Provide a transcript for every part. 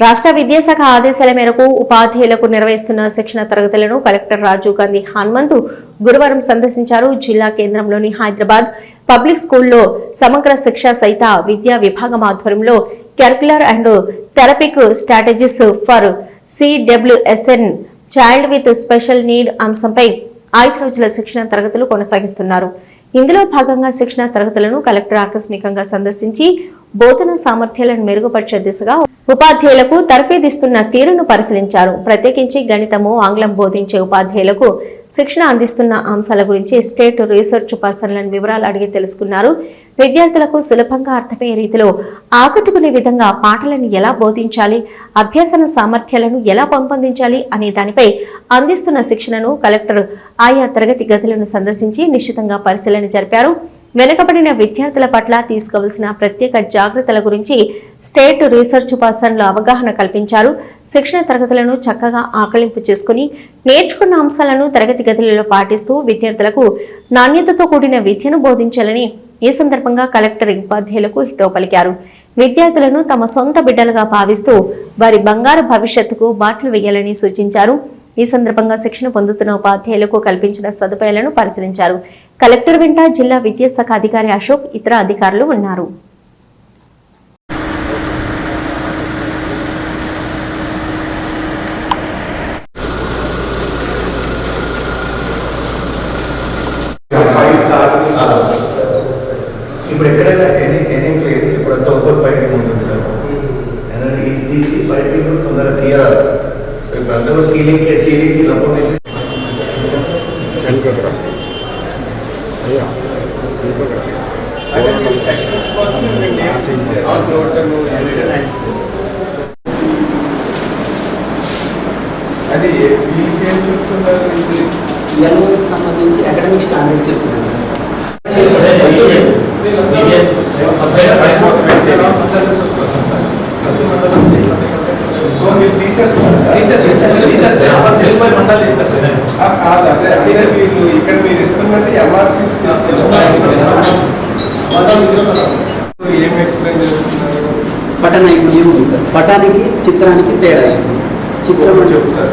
రాష్ట్ర విద్యాశాఖ ఆదేశాల మేరకు ఉపాధ్యాయులకు నిర్వహిస్తున్న శిక్షణ తరగతులను కలెక్టర్ రాజీవ్ గాంధీ హనుమంతు గురువారం సందర్శించారు. జిల్లా కేంద్రంలోని హైదరాబాద్ పబ్లిక్ స్కూల్లో సమగ్ర శిక్ష సహిత విద్యా విభాగం ఆధ్వర్యంలో curricular and therapic strategies for CWSN child with special need అంశంపై ఐదు రోజుల శిక్షణ తరగతులు కొనసాగిస్తున్నారు. ఇందులో భాగంగా శిక్షణ తరగతులను కలెక్టర్ ఆకస్మికంగా సందర్శించి బోధన సామర్థ్యాలను మెరుగుపరిచే దిశగా ఉపాధ్యాయులకు తర్ఫీదిస్తున్న తీరును పరిశీలించారు. ప్రత్యేకించి గణితము ఆంగ్లం బోధించే ఉపాధ్యాయులకు శిక్షణ అందిస్తున్న అంశాల గురించి స్టేట్ రీసెర్చ్ పర్సన్లను వివరాలు అడిగి తెలుసుకున్నారు. విద్యార్థులకు సులభంగా అర్థమయ్యే రీతిలో ఆకట్టుకునే విధంగా పాటలను ఎలా బోధించాలి అభ్యసన సామర్థ్యాలను ఎలా పెంపొందించాలి అనే దానిపై అందిస్తున్న శిక్షణను కలెక్టర్ ఆయా తరగతి గదులను సందర్శించి నిశ్చితంగా పరిశీలన జరిపారు. వెనుకబడిన విద్యార్థుల పట్ల తీసుకోవాల్సిన ప్రత్యేక జాగ్రత్తల గురించి స్టేట్ రీసెర్చ్ పర్సన్లు అవగాహన కల్పించారు. శిక్షణ తరగతులను చక్కగా ఆకలింపు చేసుకుని నేర్చుకున్న అంశాలను తరగతి గదులలో పాటిస్తూ విద్యార్థులకు నాణ్యతతో కూడిన విద్యను బోధించాలని ఈ సందర్భంగా కలెక్టర్ ఉపాధ్యాయులకు హితో పలికారు. విద్యార్థులను తమ సొంత బిడ్డలుగా భావిస్తూ వారి బంగారు భవిష్యత్తుకు బాటలు వేయాలని సూచించారు. ఈ సందర్భంగా శిక్షణ పొందుతున్న ఉపాధ్యాయులకు కల్పించిన సదుపాయాలను పరిశీలించారు. కలెక్టర్ వెంట జిల్లా విద్యాశాఖ అధికారి అశోక్ ఇతర అధికారులు ఉన్నారు. ఇప్పుడు ఎక్కడైనా ఎనీ ఎనీ ప్లేస్ ఇప్పుడు అంతా ఒక్కొక్క బయటకు ఉంటుంది సార్. ఎందుకంటే ఇది పైపింగ్ కూడా తొందరగా తీయరాదు సో ఇప్పుడు అందరూ సీలింగ్ సీలింగ్కి లపోన్ వేసి అది వీళ్ళకి చెప్తున్నారు ఇది ఎల్ఓసికి సంబంధించి అకాడమిక్ స్టాండర్డ్స్ చెప్తున్నాను. సో మీరు టీచర్స్ కాదు అదే అదే. వీళ్ళు ఇక్కడ మీరు ఇస్తున్నట్టు ఎంఆర్సీస్ ఏం ఎక్స్ప్లెయిన్ చేస్తున్నారు? నైపుణ్యం ఉంది సార్? పటానికి చిత్రానికి తేడా ఉంది. చిత్రం అంటే చెప్తారు.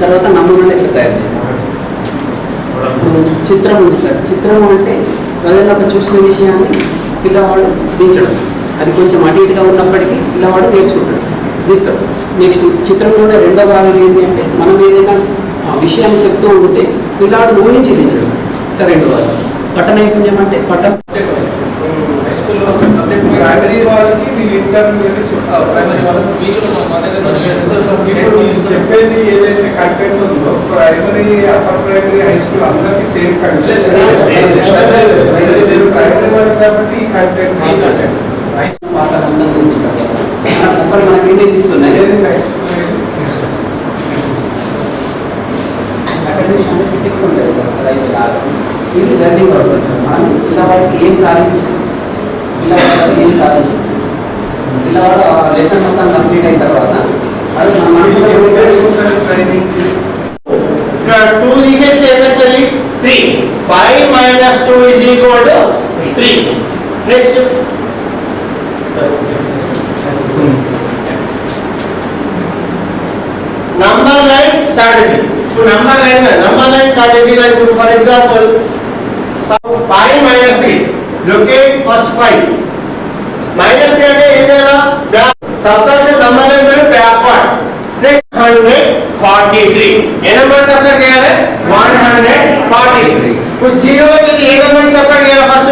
తర్వాత నమూనాలు ఎట్లా తయారు చేయాలి? చిత్రం ఉంది సార్. చిత్రం అంటే ప్రజలు ఒక చూసిన విషయాన్ని పిల్లవాడు దించడం అది కొంచెం అటు ఇటుగా ఉన్నప్పటికీ పిల్లవాడు నేర్చుకుంటాడు. నెక్స్ట్ చిత్రంలోనే రెండో భాగం ఏంటి అంటే మనం ఏదైనా ఆ విషయాన్ని చెప్తూ ఉంటే పిల్లవాడు ఊహించి దించడం సార్ రెండో భాగం పట్ట నైపుణ్యం అంటే పట్టం ప్రైమరీ వాళ్ళకి వీళ్ళు ఇంటర్వ్యూ చెప్తారు ఇప్పుడు మీరు చెప్పేది ఏదైతే కంటెంట్ ఉందో primary upper primary high school అందరికీ సేమ్ కంటెంట్ ప్రైమరీ వాళ్ళు కాబట్టి ఈ కంటెంట్ పాఠాలు అందరూ తెలుసుకుంటారు ఒకరు మనకి ఏం నేర్పిస్తున్నాయి అకాడమిక్ స్టాండర్డ్ సిక్స్ ఉంటాయి సార్ అలాగే కాదు ఇది లెర్నింగ్ అవసరం సార్ మనం పిల్లవాడికి ఏం సాధించాం పిల్లవాడు ఏం సాధించాం పిల్లవాడు లెసన్ మొత్తం కంప్లీట్ అయిన తర్వాత అది మన మనసులో ట్రైనింగ్ Here, 2 తీసేస్తే ఏమేస్తుంది 3 5 minus 2 is equal to 3 next number line strategy ఇప్పుడు number line number line strategy for example five minus three locate first five minus అంటే ఏం చేయాలా? సబ్ట్రాక్షన్ మీద backward next hundred forty three ఏ నెంబర్ సబ్ట్రాక్ట్ చేయాలి? One hundred forty ఇప్పుడు zero ఏ number subtract చేయాలి first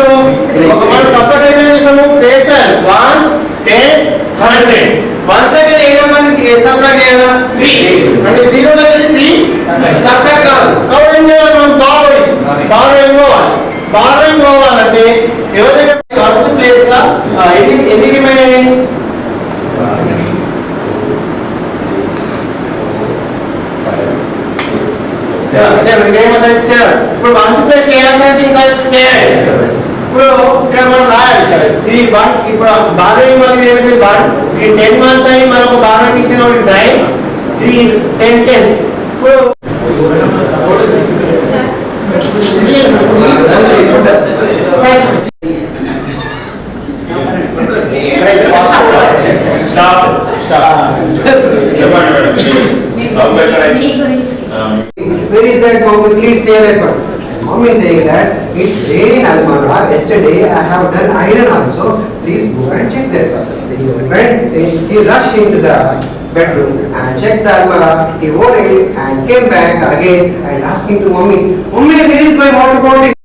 ఒక మనం సబ్ట్రాక్ట్ అయితే చేసాము pleasure one ten hundred one second ఏ నెంబర్ సబ్ట్రాక్ట్ చేయాలా? త్రీ అంటే జీరో నుంచి త్రీ సబ్ట్రాక్ట్ కాదు. కాబట్టి ఏం మనం బారోయింగ్ బారోయింగ్ పోవాలి. బారోయింగ్ పోవాలంటే ఎవరి దగ్గర ప్లేస్ ఎన్ని ఎన్ని రిమైన్ అయినాయి సెవెన్ గేమ్ సైజ్ సెవెన్ ఇప్పుడు one plus KR size size seven ఇప్పుడు ఇక్కడ మనం రాయాలి ఇక్కడ. ఇది వన్ ఇప్పుడు బాగా మనకి ఏమిటి వన్ ఈ టెన్ మంత్స్ అయ్యి మనకు బాగా తీసిన నైన్ త్రీ టెన్ టెన్స్ ఇప్పుడు stop stop Where is that mommy? Please say that one. Mommy is saying that it's rain Almara. Yesterday I have done iron also. Please go and check that. Went, he rushed into the bedroom and checked the Almara. He wore it and came back again and asking to mommy, Mommy, where is my water bottle?